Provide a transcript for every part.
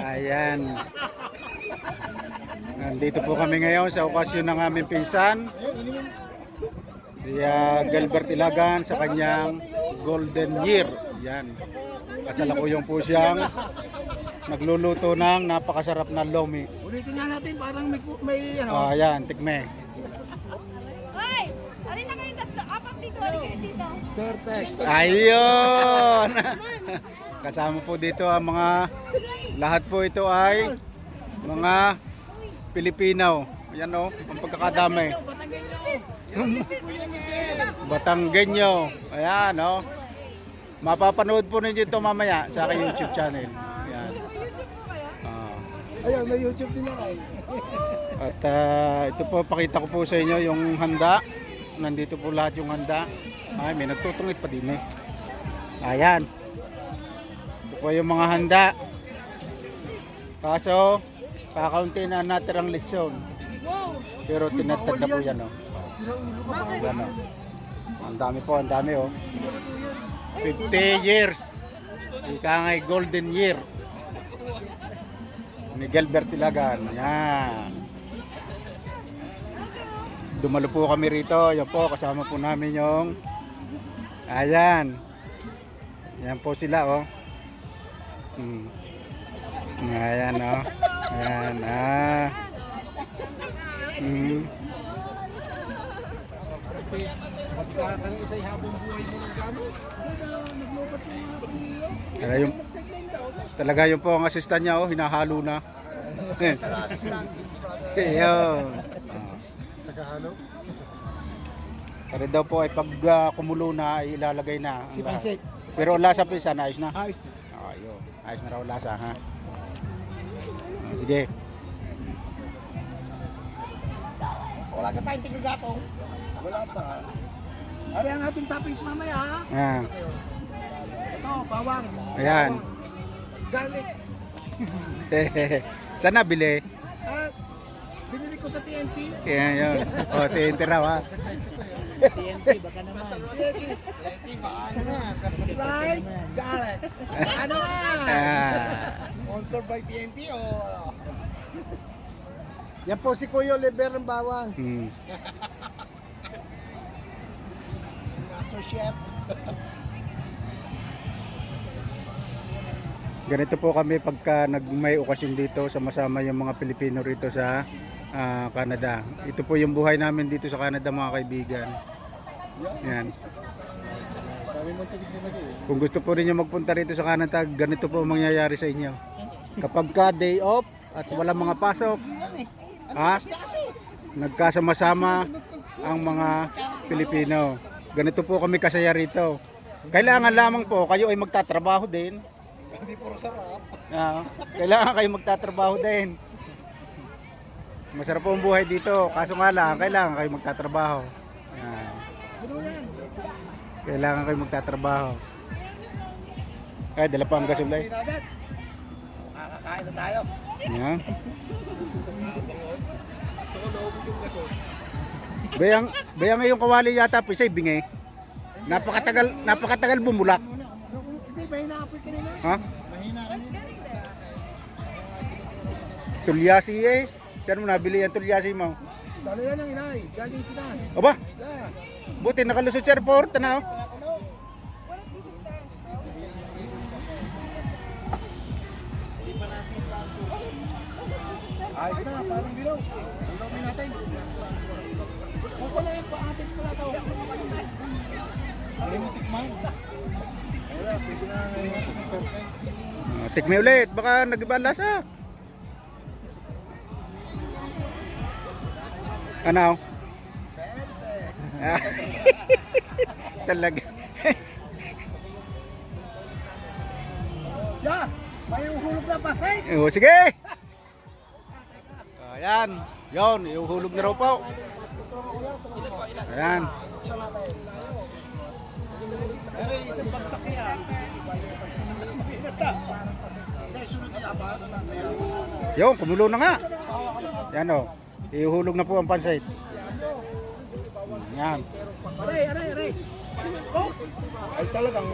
Ayan. Nandito po kami ngayon sa okasyon ng aming pinsan. Si ah, Gilbert Ilagan sa kanyang golden year. Yan. Kasalukuyang po siyang nagluluto ng napakasarap na lomi. Ulitin nga natin parang may, may ano. Oh, ayan, tikme. Hoy! Alin na kayong tatlo? Apat dito. Alin kayo dito. Perfect. Ayun! Kasama po dito ang mga lahat po ito ay mga Pilipino. Ayan o, ang pagkakadami. Batanggenyo. Ayan o. Mapapanood po ninyo ito mamaya sa aking YouTube channel. Ayan. Ah. Ayun, may YouTube din ako. eh. At ah, ito po, pakita ko po sa inyo yung handa. Nandito po lahat yung handa. Ay, may nagtutungit pa din eh. Ayan. Po yung mga handa. Kaso, kakaunti na natin ang lechon. Pero tinatad na po yan oh. Yan oh. Ang dami po, ang dami oh. 50 years. Ika nga'y golden year. Ni Gilbert Ilagan. Yan. Dumalo po kami rito. Yan po, kasama po namin yung Ayan. Yan po sila oh. Hmm. Ayan oh. Ayan ah. Hmm. Ang isa habang buhay mo ng gano'n. Talaga yung, talaga yung po ang assistant niya oh, hinahalo na. Assistant, Ayun. Tagahalo. Pero daw po ay pag ah, kumulo na ay ilalagay na. Si. Pansit. Pero lasa po isa ayos na. Ayos na. Ayun. Ayos na raw ang lasa ha. Ah, Sige. Wala ka tayong tigagatong. Wala pa. Ari ang ating toppings mamaya ha. Ayan. Ito, bawang. Ayan. Bawang. Garlic. Saan nabili? At binili ko sa TNT. Kaya yun. O, TNT raw ha. TNT. TNT ba? Ano naman? Right? Garlic. Ano naman? Ah. Sponsored by TNT o... Yan po si Kuya Oliver ng bawang. Hmm. Si Master Chef. Ganito po kami pagka nag may okasyon dito sama-sama yung mga Pilipino rito sa ah, Canada. Ito po yung buhay namin dito sa Canada mga kaibigan. Yan. Kung gusto po ninyo magpunta rito sa Canada, ganito po ang mangyayari sa inyo. Kapag ka day off at wala mga pasok, ha? Nagkasama-sama ang mga Pilipino. Ganito po kami kasaya rito. Kailangan lamang po kayo ay magtatrabaho din. Hindi puro sarap. Ah, kailangan kayo magtatrabaho din. Masarap po ang buhay dito. Kaso nga lang, kailangan kayo magtatrabaho. Yan. Kailangan kayo magtatrabaho. Ay, dala pa ang gasolay. Agad. Makakain na tayo. Yan. Bayang, bayang ngayong kawali yata po isa bingi. Napakatagal, napakatagal bumulak. Hindi, mahina ka po kanina. Ha? Mahina kanina. Tulyasi eh. Saan mo nabili ang tulyasi mo? Dalo yan ang inay. Galing Pinas. Aba, Yeah. buti nakalusot sa airport. Ano? Ayos na, parang bilaw. Ang laki natin. Masa na yung paatin pala daw? Ay mo tikman. Wala, pwede na ngayon. Perfect. Ah, ulit, baka nag-iba lasa. Ano? Ah, Talaga. Yeah! May uhulog na pasay! Oh, sige. Ayan. Yon, iuhulog na raw po. Ayan. Siya. Pero isang bagsak niya. Yon, kumulo na nga. Yan o. Iuhulog na po ang pansit. Yan. Aray, aray, aray. Oh! Ay talagang...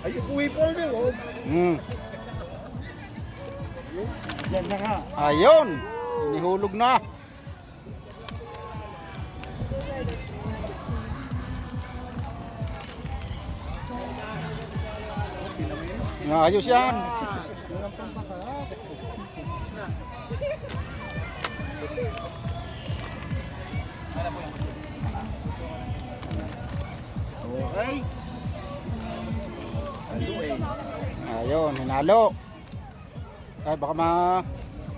Ay, uwi po na oh. Mm. Diyan na nga. Ayun, inihulog na. Ayos yan. Walang pampasarap. Okay. Halo eh. Ayun, hinalo. Ay, baka ma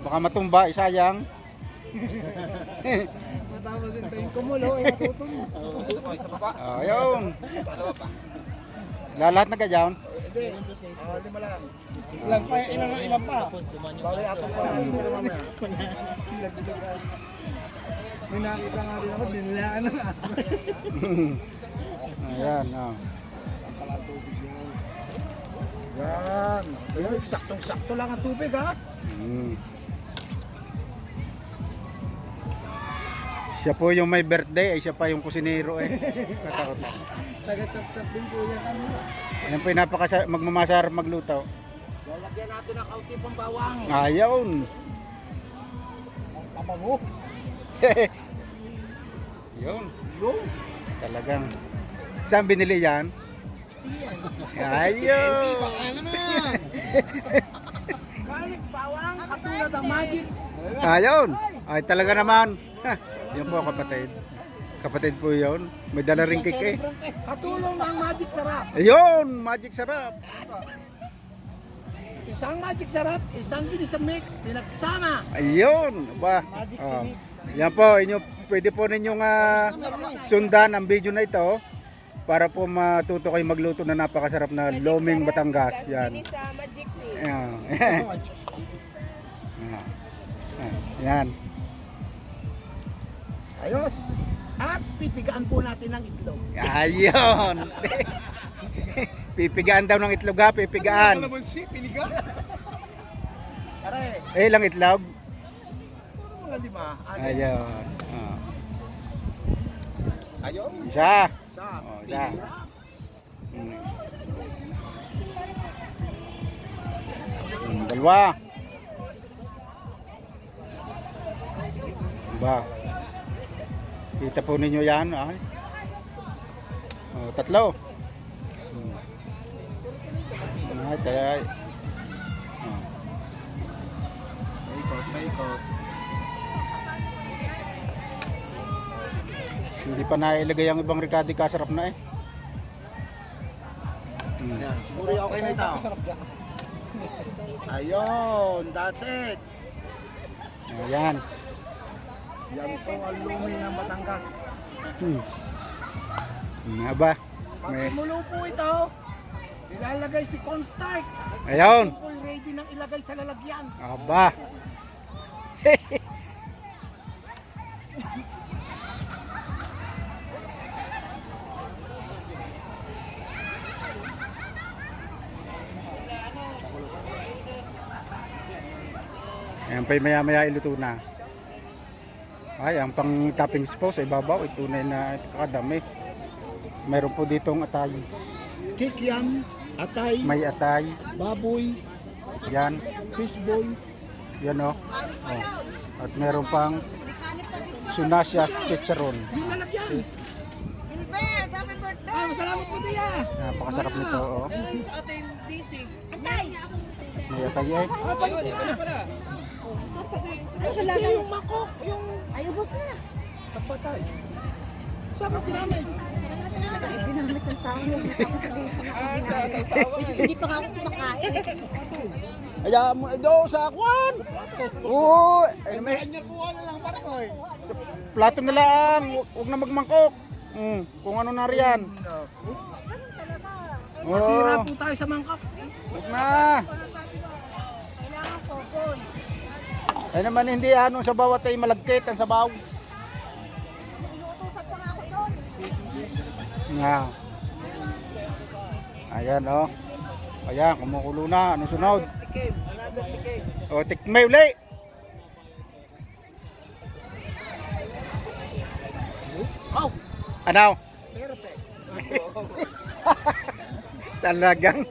baka matumba, isayang. Matapos yung tayo kumulo eh matutun. Ayun. Lahat na ka dyan? Hindi. Ah, lima lang. Ilan pa? Ilan ilan pa? Bawal apat pa. Hindi na mamaya. May nakita nga din ako, dinilaan ng aso. Ayan, oh. Pala tubig yan. Yan. Ayun, saktong-sakto lang ang tubig ha. Mm. Siya po yung may birthday, ay siya pa yung kusinero eh. Katakot. Taga-chop-chop din po yan. Ano? Yan po yung napaka magmamasarap magluto. Lalagyan natin ng kaunti pang bawang. Ayun. Ang pabango. Yun. Yung. Talagang. Saan binili yan? Ayun. Baka naman. Garlic bawang katulad ng magic. Ayun. Ay talaga naman. Yan po kapatid. Kapatid po yun. May dala ring cake eh. Katulong ng magic sarap. Ayun. Magic sarap. Isang magic sarap, isang ginisa mix, pinagsama. Ayun. Ba. Magic Oh. Simic. Yan po. Inyo, pwede po ninyong ah, sundan ang video na ito para po matuto kayo magluto na napakasarap na loming Batangas. Yan. sa Magic. Ayan. Ayan. Yan. Ayos. At pipigaan po natin ng itlog. Ayun. pipigaan daw ng itlog ha, pipigaan. naman si piniga? Pare, Eh, lang itlog. mga lima. Ano? Ayun. Oh. Ayun. Isa. Sa Oh, isa. Hmm. Hmm, Dalawa. Ba. Kita po ninyo yan. Ay. Oh, tatlo. Hmm. Ay, tagay. Oh. Paikot, paikot. Hindi pa nailagay ang ibang Ricardo kasarap na eh. Hmm. Ayan, siguro yung okay na ito. Sarap ka. Ayun, that's it. Ayan. Yan po ang lumi ng Batangas. Hmm. Nga ba? May... kumulo po ito, ilalagay si cornstarch. Ayun. Ito ready nang ilagay sa lalagyan. Aba. Ayan pa maya maya iluto na. Ay, ang pang toppings po sa ibabaw, ito na na kakadami. Meron po ditong atay. Kikiam, atay, May atay. baboy, Yan. fishboy. Yan o. Oh. At meron pang sunasya chicharon. Yung lalagyan. Gilbert, happy birthday! Ah, salamat po tiya. Napakasarap nito. Oh. Sa ating DC. Antay! May atay eh. Ah, balik na. Ay, sa Hindi, yung mangkok, yung Ay, ubos na. kapatay. Saan mo ginamit? Ginamit ng tao yung Hindi pa nga ako kumakain. Kaya mo do sa kwan. Oo, eh, may Kanya kuha na lang para ko eh. plato na lang. Huwag na magmangkok. Mm, kung ano na riyan. Masira po tayo sa mangkok. huwag na. Ay naman hindi ano sa bawat ay malagkit ang sabaw. Inuutosan pa nga ako doon. Ayan oh. Ayan, kumukulo na. Ano sunod? Tikim, tikim. O, tikmay uli. Oh, Ano? perfect. Talagang.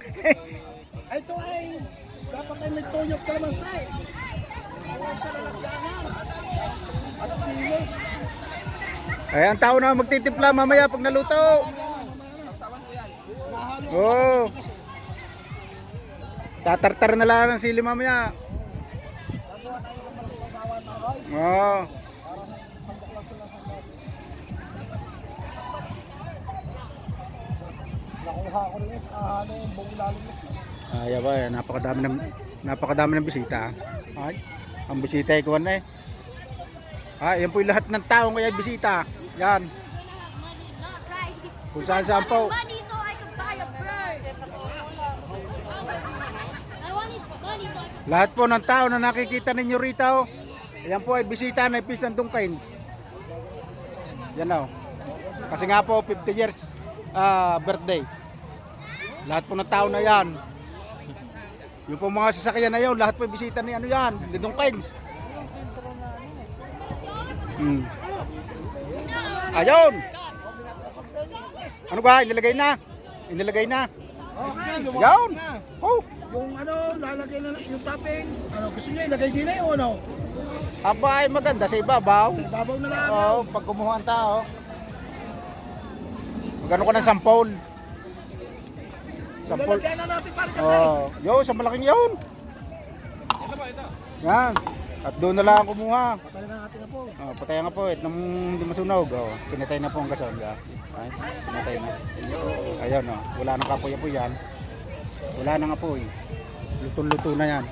Ito ay dapat ay may tuyot ka Ay, ang tao na magtitimpla mamaya pag naluto. Oo. Tatartar na lang ng sili mamaya. Sandok. Nakuha ko rin sa ahano yung buong ilalim nito. Ay, ba, napakadami ng napakadami ng bisita. Ay, ang bisita ay kuwan na eh. Ay, yan po yung lahat ng taong kaya bisita. Yan. Kung saan saan po. Lahat po ng tao na nakikita ninyo rito, yan po ay bisita ng Pisan Tungkains. Yan o. Kasi nga po, 50 years ah, birthday. Lahat po ng tao na yan. Yung po mga sasakyan na yun, lahat po bisita ni ano yan, ni Tungkains. Hmm. Ayun! Ano ba? Inilagay na? Inilagay na? Oh, Yan! na. Oh! Yung ano, lalagay na yung toppings. Ano, gusto niyo ilagay din na yun, ano? Aba ay maganda sa ibabaw. Sa ibabaw na lang. Oo, pag kumuha ang tao. Magano ko ng sampol. Sampol. Lalagyan na natin para kapay. Oh, yo, sa malaking yun. Yan. At doon na lang kumuha. Patay na natin na po. Oh, patay nga po, it nang hindi masunog. Oh, pinatay na po ang gasol. Yeah. Ay, pinatay na. Ayun, oh. wala nang kapoy po yan. Wala nang apoy. Luto-luto na yan.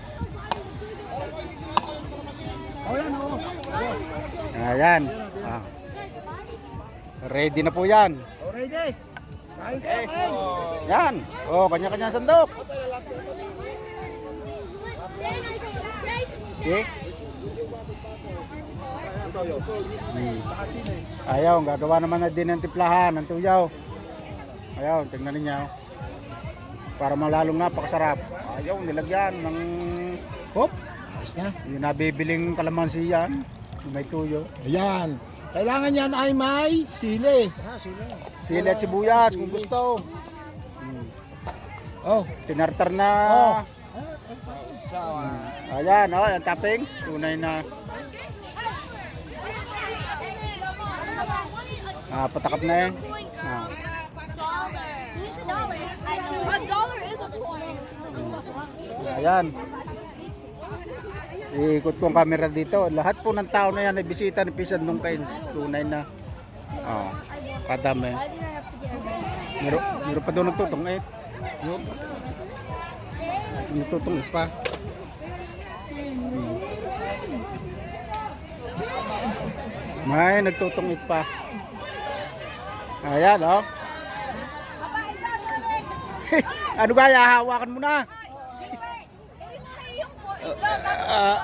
Oh, yan, oh. Ayan. Ah. Ready na po yan. Oh, ready. Kain. Yan. Oh, kanya-kanya sandok. Okay? Hmm. Ayaw, gagawa naman na din ng timplahan ng tuyaw. Ayaw, tingnan ninyo. Para malalong napakasarap. Ayaw, nilagyan ng hop. Ayos na. Yung nabibiling kalamansi yan. May tuyo. Ayan. Kailangan yan ay may sili. Ah, sili. Sili at sibuyas kung gusto. Hmm. Oh. Tinartar na. Oh. Ayan, oh, yung toppings. Tunay na ah, patakap na eh. Ah. Dollar. Iikot ko ang camera dito. Lahat po ng tao na yan ay bisita ni Pisan Dungkain. Tunay na. Oh, kadami. Red? Meron, meron pa doon nagtutungit. Yun. Nagtutungit pa. Hmm. May nagtutungit pa. Ayan, oh. ano kaya? Hawakan mo na. Ah,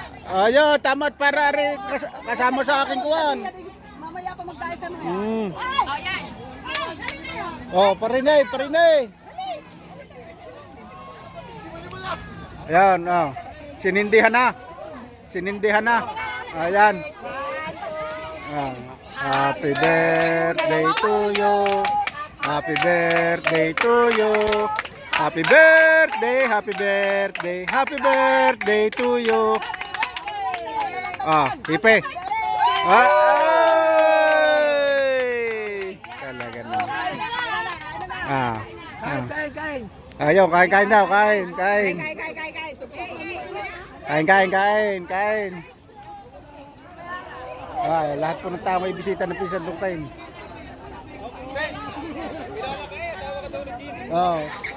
ayo, tamat para rin kas- kasama sa akin kuwan. Mamaya pa magtayo sa mga. Mm. Oh, yes. Oh, parinay, parinay. Ayan, oh. Sinindihan na. Sinindihan na. Ayan. Ah, happy birthday to you. Happy birthday to you. Happy birthday, happy birthday, happy birthday to you. Ah, pipe. Ah, ay! Talaga na. Ah. Kain, kain, kain. Ayaw, kain, kain daw, kain, kain. Kay, kay, kay, kay. Kain, kain, kain, kain. Ah, lahat po ng tao may bisita ng Pisan Tungkain. Oh.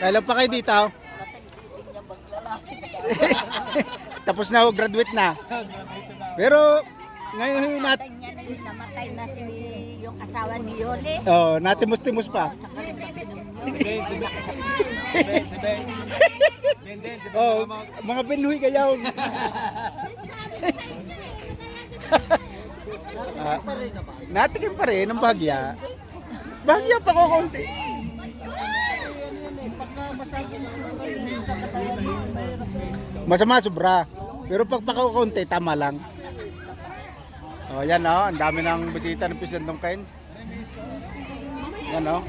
Kailan pa kayo dito? Tapos na ho, graduate na. Pero ngayon nat Namatay na si yung asawa ni Yoli. oh, natimos-timos pa. Oh, mga binuhi kayaw. ah, natikim pa rin ang bahagya. Bahagya pa ko konti. Masama sobra. Pero pag pakakunti, tama lang. Oh, yan oh, ang dami ng bisita ng Pisandong Kain. Yan oh.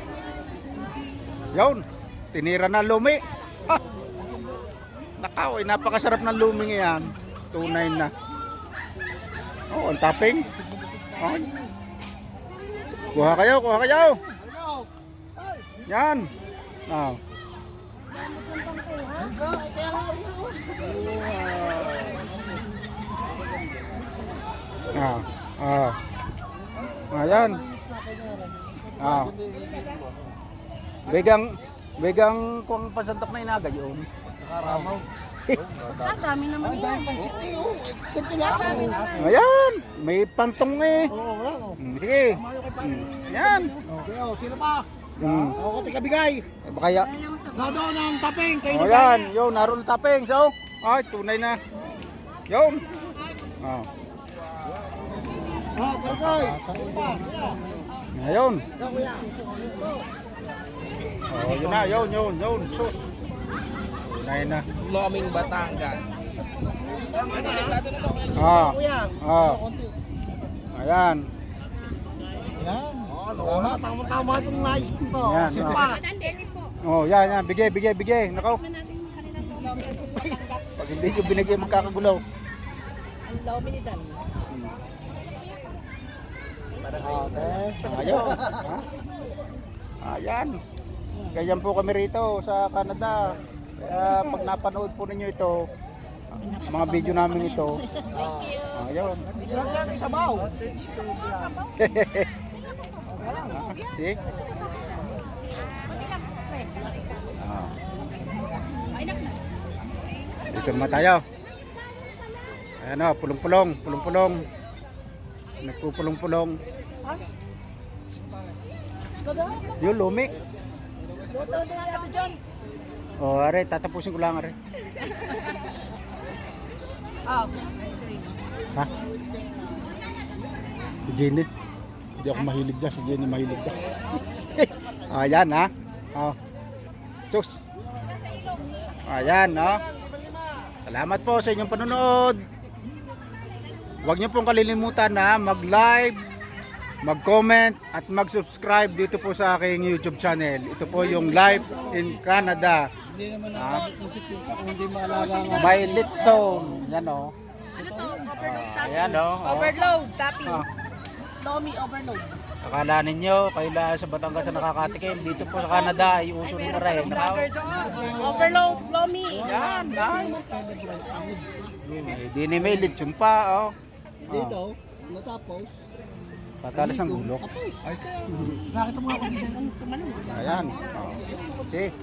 Yun. Tinira na lumi. Ha! Nakaw, eh, napakasarap ng luming yan. Tunay na. Oh, ang topping. Okay. Kuha kayo, kuha kayo. Yan. Oh. Ah, ah. Ayan. Ah. Begang begang kung pasantok na inaga yun. Karamaw. Ah, dami naman Ang dahil pan city, oh. Ganito lang. Ayan, may pantong eh. Oo, wala, oh. Mm, Sige. Mm, Yan. Okay, oh, sino pa? Mm. Ako, tika bigay. Eh, Baka ya. Nado ng taping. Kayo Oh, yan. Yo, naroon tapeng. So, ay, tunay na. Yun. Oh. Ah, Parkoy. Sino pa? Ngayon. Oh, yun na. Yun, yun, yun. Sus. Tunay na. Loming Batangas. Ah. Ah. Konti. Ayan. Yan. Oh, lola. Tama-tama itong nais ko to. Yan, Sino oh. pa? Oh, yan, yan. Bigay, bigay, bigay. Nakaw. Pag hindi nyo binigay, magkakagulaw. Ang lomi ni Dan. Ate. Ayun. Ha? Ayan. Ganyan po kami rito sa Canada. Kaya pag napanood po ninyo ito, mga video namin ito, ayun. Ilang yan sa See? Ah. Dito naman tayo. Ayan o, pulong-pulong, pulong-pulong. Nagpupulong-pulong. Yung lumi. Luto na natin dyan. O, are, tatapusin ko lang, are. Oh, Ha? Si Jenny. Hindi ako mahilig dyan. Si Jenny mahilig dyan. Ayan, ha? Oh. Sus. Ayan, no? Salamat po sa inyong panonood. Huwag niyo pong kalilimutan na mag-live, mag-comment at mag-subscribe dito po sa aking YouTube channel. Ito po yung Live in Canada. Hindi naman Ah. hindi maalaga nga. May lit zone. Yan o. Ah, ayan o. Oh. Overload, topping. Ah. Lomi overload. Akala ninyo, kayo lang sa Batangas na nakakatikim. Dito po sa Canada, ay uso rin na rin. Overload, lomi. Yan, ay. Hindi ni may lechon pa, oh. Dito, natapos. Tatalas ng gulok. Nakita mo ako dito. Ayan. Oh. Okay.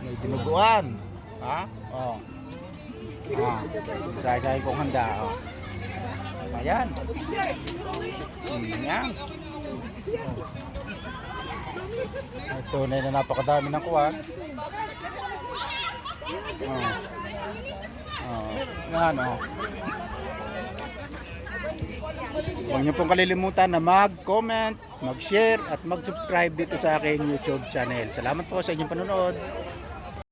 May dinuguan. Ha? Oh. Ah. Say-say kong handa, oh. Ayan. Ayan. Ay, tunay na napakadami ng kuwan. Oh. Oh. Yan, oh. Huwag niyo pong kalilimutan na mag-comment, mag-share at mag-subscribe dito sa aking YouTube channel. Salamat po sa inyong panonood.